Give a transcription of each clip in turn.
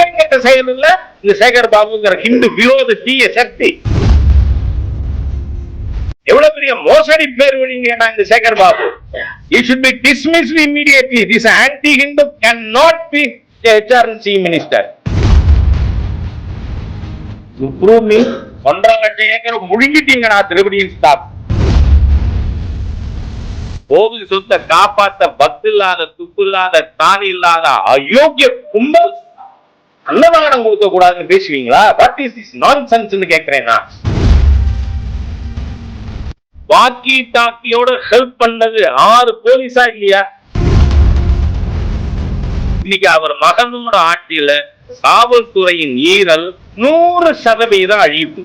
வெட்கங்கெட்ட செயல் இல்ல இது சேகர் பாபுங்கிற ஹிந்து விரோத தீய சக்தி. எவ்வளவு பெரிய மோசடி பேர் வழிங்கன்னா இந்த Sekar Babu. He should be dismissed immediately. This anti hindu cannot be HRC minister you prove me ஒன்றரை லட்சம் ஏக்கர் முழுங்கிட்டீங்கடா திருப்பதியின் ஸ்டாப் கோவில் சொத்தை காப்பாத்த பக்து இல்லாத துப்பு இல்லாத தானி இல்லாத அயோக்கிய கும்பல் அன்னதானம் கொடுக்க கூடாதுன்னு பேசுவீங்களா வாட் இஸ் திஸ் நான் கேக்குறேன் நான். வாக்கி டாக்கியோட ஹெல்ப் பண்ணது ஆறு போலீஸா இல்லையா? இன்னைக்கு அவர் மகனோட ஆட்சியில காவல்துறையின் ஈரல் நூறு சதவீதம் அழிப்பு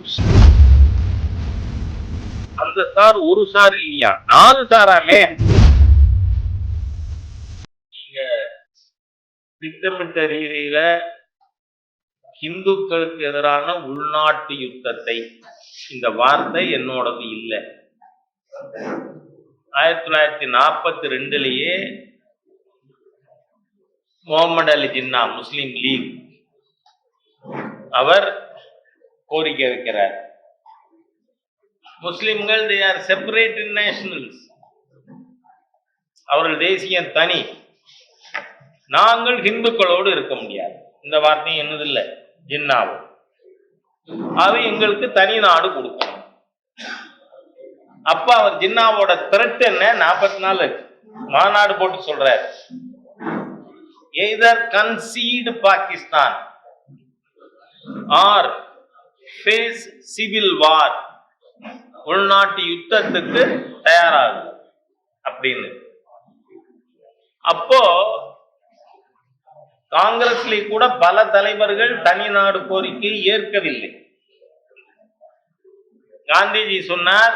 அந்த சார் ஒரு சார் இல்லையா? நாலு சாராமே. திட்டமிட்ட ரீதியில இந்துக்களுக்கு எதிரான உள்நாட்டு யுத்தத்தை இந்த வார்த்தை என்னோடது இல்லை. ஆயிரத்தி தொள்ளாயிரத்தி நாற்பத்தி ரெண்டுலேயே முகமது அலி ஜின்னா முஸ்லீம் லீக். அவர் கோரிக்கை வைக்கிறார். முஸ்லிம்கள் தே ஆர் செப்பரேட் நேஷனல்ஸ் அவர்கள் தேசியம் தனி. நாங்கள் ஹிந்துக்களோடு இருக்க முடியாது. இந்த வார்த்தையும் என்னதில்லை. ஜின்னாவும். அது எங்களுக்கு தனி நாடு கொடுக்கும். அப்ப அவர் ஜின்னாவோட த்ரெட் என்ன? நாற்பத்தி நாலு. மாநாடு போட்டு சொல்றார். Either concede Pakistan. Or face civil war. உள்நாட்டு யுத்தத்துக்கு தயாராகும். அப்படின்னு. அப்போ காங்கிரஸ்ல கூட பல தலைவர்கள் தனி நாடு கோரிக்கை ஏற்கவில்லை. காந்திஜி சொன்னார்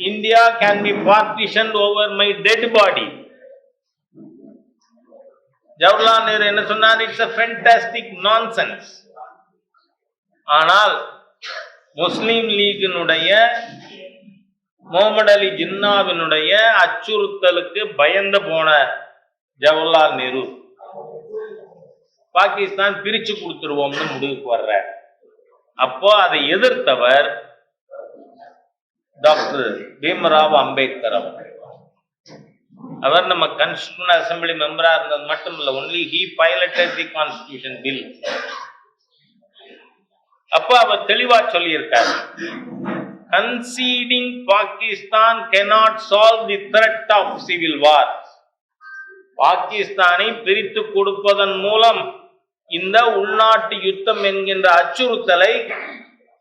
India can be partition over my dead body Jawaharlal Nehru என்ன சொன்னார் இட்ஸ் அ ஃபென்டாஸ்டிக் நான்சென்ஸ் ஆனால் முஸ்லீம் லீகினுடைய முகமது அலி ஜின்னாவினுடைய அச்சுறுத்தலுக்கு பயந்து போன ஜவஹர்லால் நேரு. பாகிஸ்தான் பிரிச்சு கொடுத்துருவோம்னு முடிவுக்கு வர்ற அப்போ அதை எதிர்த்தவர் டாக்டர் பீமராவ் அம்பேத்கர் அவர் அவர் நம்ம கான்ஸ்டியூஷன் அசம்பிளி மெம்பரா இருந்தது மட்டும் இல்ல only he piloted the constitution bill அப்ப அவர் தெளிவா சொல்லியிருக்கார். Conceding Pakistan cannot solve the threat of civil war பாகிஸ்தானை பிரித்து கொடுப்பதன் மூலம் இந்த உள்நாட்டு யுத்தம் என்கின்ற அச்சுறுத்தலை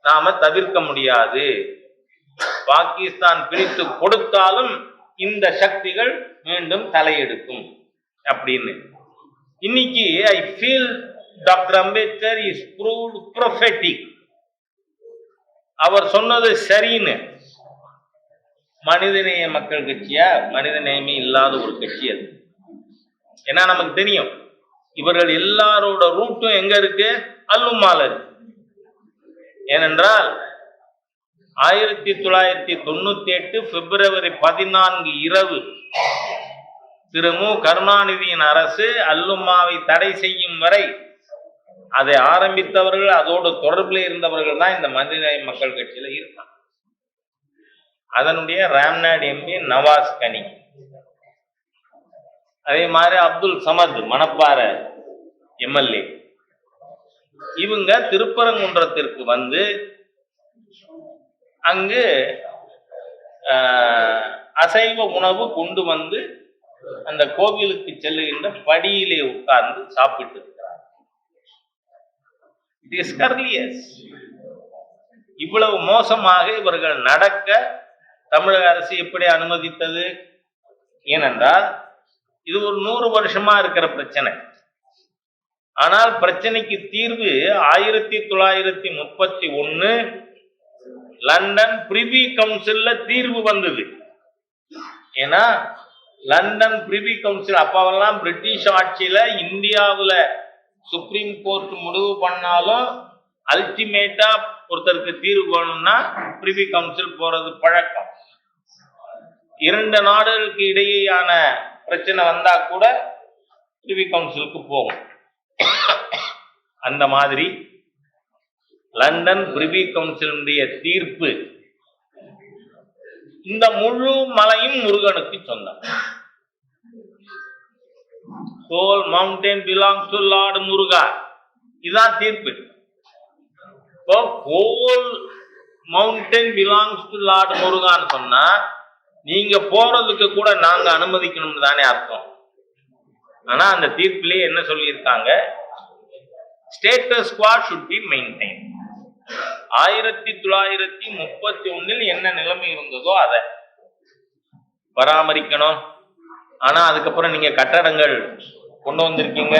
நாம தவிர்க்க முடியாது. பாகிஸ்தான் பிரித்து கொடுத்தாலும் இந்த சக்திகள் மீண்டும் தலையெடுக்கும் அப்படின்னு. இன்னைக்கு I feel doctor Ambedkar is proved prophetic அவர் சொன்னது சரின்னு. மனிதநேய மக்கள் கட்சியா? மனிதநேயமே இல்லாத ஒரு கட்சி அது. ஏன்னா நமக்கு தெரியும். இவர்கள் எல்லாரோட ரூட்டும் எங்க இருக்கு? அல்லுமால ஏனென்றால் ஆயிரத்தி தொள்ளாயிரத்தி தொண்ணூத்தி எட்டு பிப்ரவரி பதினான்கு இரவு திரு மு. கருணாநிதியின் அரசு அல்லுமாவை தடை செய்யும் வரை அதை ஆரம்பித்தவர்கள் அதோடு தொடர்பில் இருந்தவர்கள் தான் இந்த மனிதநேய மக்கள் கட்சியில இருக்காங்க. அதனுடைய ராம்நாட் எம்பி நவாஸ் கனி. அதே மாதிரி அப்துல் சமத் மணப்பாறை எம்எல்ஏ. இவங்க திருப்பரங்குன்றத்திற்கு வந்து அங்கு அசைவ உணவு கொண்டு வந்து அந்த கோவிலுக்கு செல்லுகின்ற படியிலே உட்கார்ந்து சாப்பிட்டு இருக்கிறார் கர்லியஸ் இவ்வளவு மோசமாக இவர்கள் நடக்க தமிழக அரசு எப்படி அனுமதித்தது? ஏனென்றால் இது ஒரு நூறு வருஷமா இருக்கிற பிரச்சனை. ஆனால் பிரச்சனைக்கு தீர்வு ஆயிரத்தி தொள்ளாயிரத்தி முப்பத்தி ஒன்னு லண்டன் பிரிவி கவுன்சில்ல தீர்வு வந்தது. ஏன்னா லண்டன் பிரிவி கவுன்சில் அப்பவெல்லாம் பிரிட்டிஷ் ஆட்சியில இந்தியாவில் சுப்ரீம் கோர்ட் முடிவு பண்ணாலும் அல்டிமேட்டா ஒருத்தருக்கு தீர்வு வேணும்னா பிரிவி கவுன்சில் போறது பழக்கம். இரண்டு நாடுகளுக்கு இடையேயான பிரச்சனை வந்தா கூட பிரிவி கவுன்சிலுக்கு போகும். அந்த மாதிரி லண்டன் பிரிவி கவுன்சிலுடைய தீர்ப்பு இந்த முழு மலையும் முருகனுக்கு சொந்தம். Whole mountain belong to lord Muruga இதுதான் தீர்ப்பு. இப்போ whole mountain belongs to lord முருகான்னு சொன்னா நீங்க போறதுக்கு கூட நாங்க அனுமதிக்கணும்னு தானே அர்த்தம். ஆனா அந்த தீர்ப்பிலேயே என்ன சொல்லியிருக்காங்க? ஸ்டேட்டஸ் குவா ஷுட் பி மெயின்டைன் ஆயிரத்தி தொள்ளாயிரத்தி முப்பத்தி ஒன்னில் என்ன நிலைமை இருந்ததோ அதை பராமரிக்கணும். ஆனா அதுக்கப்புறம் நீங்க கட்டடங்கள் கொண்டு வந்திருக்கீங்க.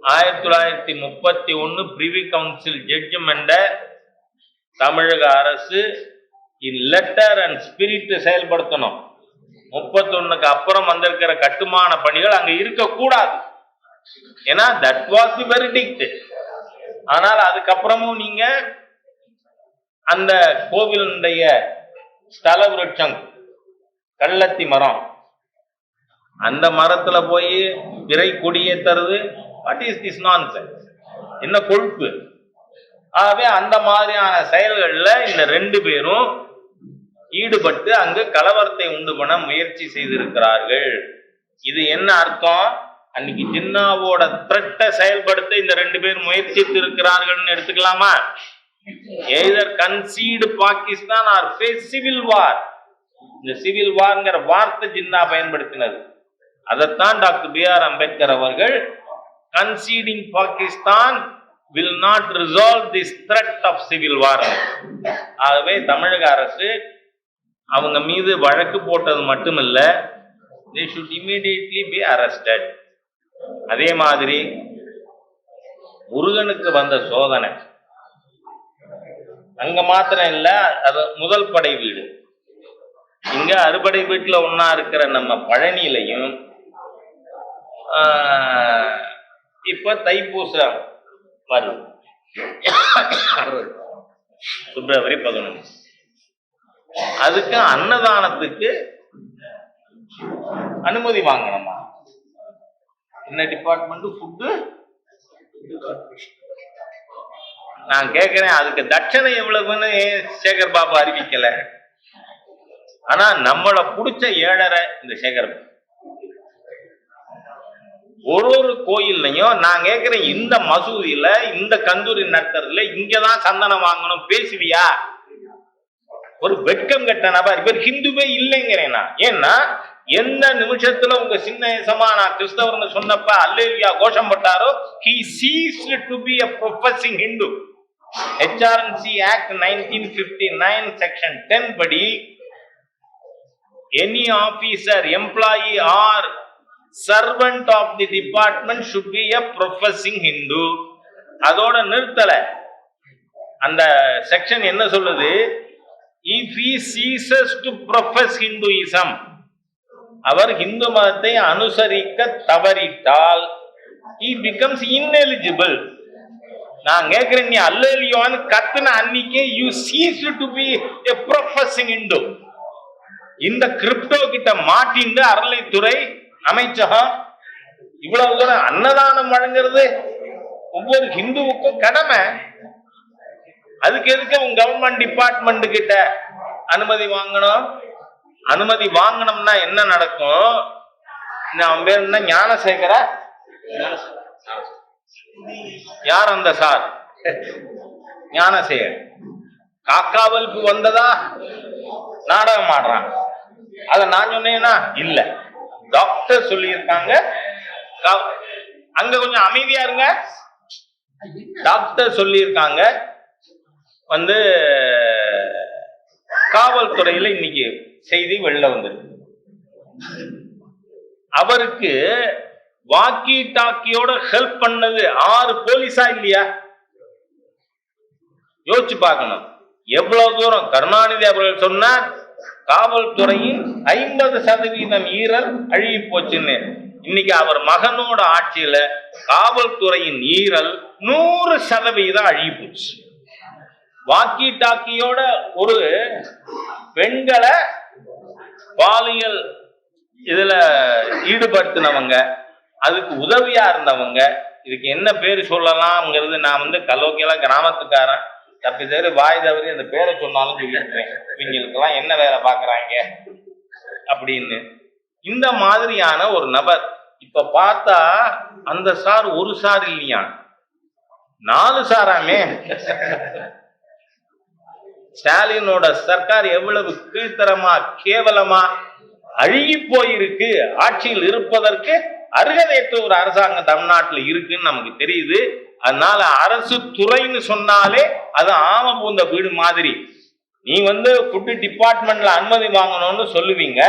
ஆயிரத்தி தொள்ளாயிரத்தி முப்பத்தி ஒன்னு பிரிவி கவுன்சில் ஜட்ஜ்மெண்ட தமிழக அரசு இன் லெட்டர் அண்ட் ஸ்பிரிட் செயல்படுத்தணும். முப்பத்தொன்னுக்கு அப்புறம் வந்திருக்கிற கட்டுமான பணிகள் அங்க இருக்கக்கூடாது. ஏன்னா தட் வாஸ் தி வெரிடிக்ட் ஆனால் அதுக்கப்புறமும் நீங்க அந்த கோவிலுடைய ஸ்தல விருட்சம் கள்ளத்தி மரம் அந்த மரத்துல போய் விரை கொடியேத்துறது வாட் இஸ் திஸ் நான் என்ன கொழுப்பு? ஆகவே அந்த மாதிரியான செயல்களில் இந்த ரெண்டு பேரும் ஈடுபட்டு அங்கு கலவரத்தை உண்டு பண்ண முயற்சி செய்திருக்கிறார்கள். இது என்ன அர்த்தம்? அன்னைக்கு ஜின்னாவோட த்ரெட்டை செயல்படுத்த இந்த ரெண்டு பேர் முயற்சித்து இருக்கிறார்கள்னு எடுத்துக்கலாமா? Either concede Pakistan or face civil war இந்த சிவில் வார்ங்கிற வார்த்தை ஜின்னா பயன்படுத்தினது. அதைத்தான் டாக்டர் பி ஆர் அம்பேத்கர் அவர்கள் conceding Pakistan will not resolve this threat of civil war ஆகவே தமிழக அரசு அவங்க மீது வழக்கு போட்டது மட்டுமல்ல they should immediately be arrested அதே மாதிரி முருகனுக்கு வந்த சோதனை. அங்க மாத்திரம் இல்ல அது முதல் படை வீடு. இங்க அறுபடை வீட்டுல ஒன்னா இருக்கிற நம்ம பழனியிலையும் இப்ப தைப்பூசம் வருது. பிப்ரவரி பதினொன்று அதுக்கு அன்னதானத்துக்கு அனுமதி வாங்கணுமா? என்ன டிபார்ட்மெண்ட் ஃபுட்டு நான் கேட்கிறேன் அதுக்கு தட்சணை எவ்வளவுன்னு சேகர் பாபு அறிவிக்கல. ஆனா நம்மள புடிச்ச ஏழரை இந்த சேகர் ஒரு ஒரு கோயில்லையும் நான் கேட்கிறேன் இந்த மசூதியில இந்த கந்தூரி நடத்துறதுல இங்கதான் சந்தனம் வாங்கணும் பேசுவியா? ஒரு வெட்கம் கட்ட நபர் இவர் ஹிந்துவே இல்லைங்கிறேன் நான். ஏன்னா எந்த நிமிஷத்துல உங்க சின்ன ஏசமா நான் கிறிஸ்தவர்னு சொன்னப்ப அல்லேவியா கோஷம் போட்டாரோ he ceases to be a professing Hindu HRNC act nineteen fifty nine section ten படி any officer employee or servant of the department should be a professing Hindu அதோட நிறுத்தல. அந்த செக்ஷன் என்ன சொல்லுது? If he ceases to profess Hinduism அவர் ஹிந்து மதத்தை அனுசரிக்க தவறிட்டால் he becomes ineligible நான் கேட்கிறேன் நீ அல்லலியோன்னு கத்துன அன்னைக்கே you cheese to be a professing into இந்த கிரிப்டோ கிட்ட மாட்டிண்டு அறளைத்துறை அமைச்சகம் இவ்வளவு தூரம் அன்னதானம் வழங்குறது ஒவ்வொரு ஹிந்துவுக்கும் கடமை. அதுக்கு எதுக்கு உங்க கவர்மெண்ட் டிபார்ட்மெண்ட் கிட்ட அனுமதி வாங்கணும்? அனுமதி வாங்கணும்னா என்ன நடக்கும்? அவன் பேர் என்ன? ஞானசேகர? யார் அந்த சார்? ஞானசேகர். காக்காவல்பு வந்ததா? நாடகம் ஆடுறான் அத நான் சொன்னேன்னா இல்ல. டாக்டர் சொல்லியிருக்காங்க. அங்க கொஞ்சம் அமைதியா இருங்க. டாக்டர் சொல்லியிருக்காங்க. வந்து காவல்துறையில இன்னைக்கு செய்தி வெளில வந்திருக்கு. அவருக்கு வாக்கி டாக்கியோட ஹெல்ப் பண்ணது ஆறு போலீஸா இல்லையா? யோசிச்சு பார்க்கணும். எவ்வளவு தூரம்? கருணாநிதி அவர்கள் சொன்னார் காவல்துறையின் ஐம்பது சதவீதம் ஈரல் அழுகி போச்சுன்னு. இன்னைக்கு அவர் மகனோட ஆட்சியில காவல்துறையின் ஈரல் நூறு சதவீதம் அழுகி போச்சு. வாக்கி டாக்கியோட ஒரு பெண்களை பாலியல் இதுல ஈடுபடுத்தினவங்க அதுக்கு உதவியா இருந்தவங்க இதுக்கு என்ன பேர் சொல்லலாம்ங்கிறது நான் வந்து கலோக்கியெல்லாம் கிராமத்துக்காரன். தப்பி தவிர வாய் தவறி அந்த பேரை சொன்னாலும் சொல்லிடுறேன். இவங்களுக்கெல்லாம் என்ன வேலை பார்க்குறாங்க? அப்படின்னு. இந்த மாதிரியான ஒரு நபர் இப்ப பார்த்தா அந்த சார் ஒரு சார் இல்லையா நாலு சாராமே. ஸ்டாலினோட சர்க்கார் எவ்வளவு கீழ்த்தரமா கேவலமா அழுகி போயிருக்கு ஆட்சியில் இருப்பதற்கு அருகதையற்ற ஒரு அரசாங்கம் தமிழ்நாட்டில் இருக்குன்னு நமக்கு தெரியுது. அதனால அரசு துறைன்னு சொன்னாலே அது ஆம பூந்த வீடு மாதிரி. நீ வந்து ஃபுட்டு டிபார்ட்மெண்ட்ல அனுமதி வாங்கணும்னு சொல்லுவீங்க.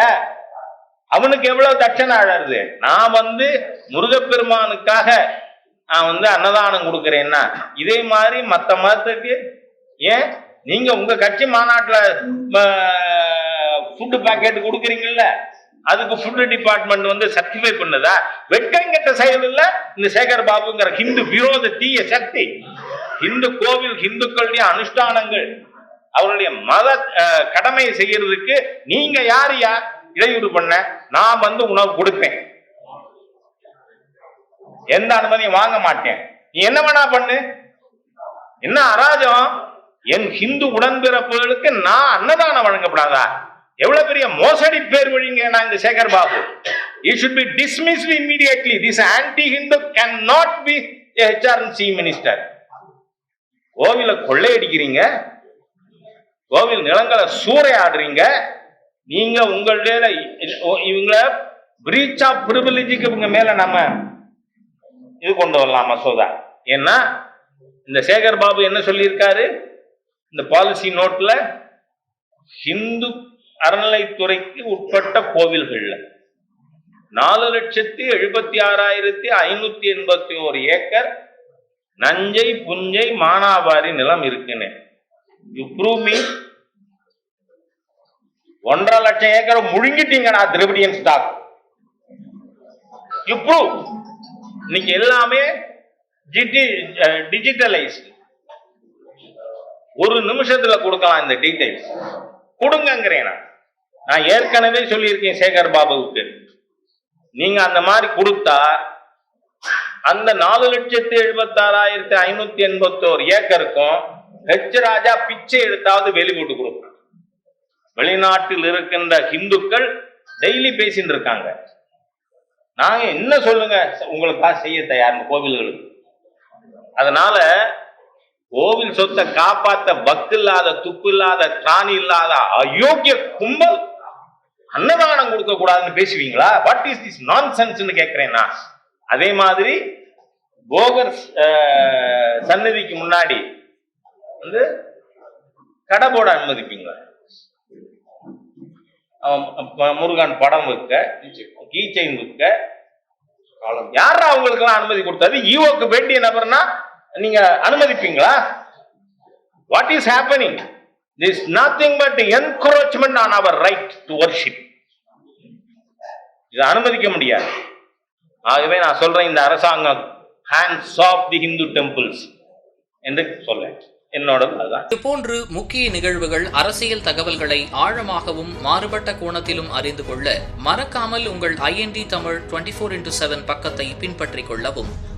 அவனுக்கு எவ்வளவு தட்சணை அழறது நான் வந்து முருகப்பெருமானுக்காக நான் வந்து அன்னதானம் கொடுக்குறேன்னா இதே மாதிரி மற்ற மதத்துக்கு ஏன் நீங்க உங்க கட்சி மாநாட்டுல ஃபுட்டு பாக்கெட் கொடுக்குறீங்கல்ல அதுக்கு ஃபுட் டிபார்ட்மெண்ட் வந்து சர்டிஃபை பண்ணுதா? வெட்கங்கெட்ட செயல் இல்ல இந்த சேகர் பாபுங்கிற ஹிந்து விரோத தீய சக்தி. இந்து கோவில் ஹிந்துக்களுடைய அனுஷ்டானங்கள் அவருடைய மத அஹ், கடமையை செய்யறதுக்கு நீங்க யார் யார் இடையூறு பண்ண? நான் வந்து உணவு கொடுப்பேன். எந்த அனுமதியும் வாங்க மாட்டேன். நீ என்ன வேணா பண்ணு. என்ன அராஜம் என் ஹிந்து உடன்பிறப்புகளுக்கு நான் அன்னதானம் வழங்கப்படாதா? எவ்வளவு பெரிய மோசடி பேர் வழிங்க நான் இந்த Sekar Babu. You should be dismissed immediately this anti Hindu can not be HRNC minister கோவில கொள்ளையடிக்கிறீங்க. கோவில் நிலங்களை சூறையாடுறீங்க. நீங்க உங்களுடைய இவங்கள பிரீச் ஆஃப் பிரிவிலேஜுக்கு இவங்க மேல நம்ம இது கொண்டு வரலாம் மசோதா ஏன்னா இந்த சேகர் பாபு என்ன சொல்லியிருக்காரு? இந்த பாலிசி நோட்ல ஹிந்து அறநிலைத்துறைக்கு உட்பட்ட கோவில்கள்ல நாலு லட்சத்தி எழுபத்தி ஆறாயிரத்தி ஐநூத்தி எண்பத்தி ஒரு ஏக்கர் நஞ்சை புஞ்சை மானாவாரி நிலம் இருக்குன்னு. யூ ப்ரூவ் மீ ஒன்றரை லட்சம் ஏக்கரை முழுங்கிட்டீங்கடா திரவிடியன் ஸ்டாக் யூ ப்ரூவ் இன்னைக்கு எல்லாமே டிஜிட்டலைஸ்டு eh, ஒரு நிமிஷத்துல கொடுக்கலாம் இந்த டீடைல்ஸ் கொடுங்கிறேன் நான். நான் ஏற்கனவே சொல்லியிருக்கேன் சேகர் பாபுவுக்கு. நீங்க அந்த மாதிரி கொடுத்தா அந்த நாலு லட்சத்தி எழுபத்தாறாயிரத்தி ஐநூத்தி எண்பத்தோரு ஏக்கருக்கும் ஹெச் ராஜா பிச்சை எடுத்தாவது வெளிவிட்டு கொடுக்கணும் வெளிநாட்டில் இருக்கின்ற ஹிந்துக்கள் டெய்லி பேசிட்டு இருக்காங்க. நாங்க என்ன சொல்லுங்க? உங்களுக்காக செய்ய தயார் கோவில்களுக்கு. அதனால கோவில் சொத்தை காப்பாத்த பக்தி இல்லாத துப்பு இல்லாத திராணி இல்லாத அயோக்கிய கும்பல் அன்னதானம் கொடுக்க கூடாதுன்னு பேசுவீங்களா? வாட் இஸ் திஸ் நான் சென்ஸ்னு கேட்கிறேன் நான். அதே மாதிரி போகர் சன்னதிக்கு முன்னாடி வந்து கடை போட அனுமதிப்பீங்களா? முருகன் படம் விற்க கீ செயின் விற்க யாரா அவங்களுக்கெல்லாம் அனுமதி கொடுத்தாது? ஈவோக்கு வேண்டிய நபர்னா நீங்க அனுமதிப்பீங்களா? What is happening this nothing but encouragement on our right to worship இதை அனுமதிக்க முடியாது. ஆகவே நான் சொல்றேன் இந்த அரசாங்கம் hands off the Hindu temples என்று சொல்ல என்னோட அதுதான். இதுபோன்று முக்கிய நிகழ்வுகள் அரசியல் தகவல்களை ஆழமாகவும் மாறுபட்ட கோணத்திலும் அறிந்து கொள்ள மறக்காமல் உங்கள் IND Tamil twenty four into seven பக்கத்தை பின்பற்றிக் கொள்ளவும்.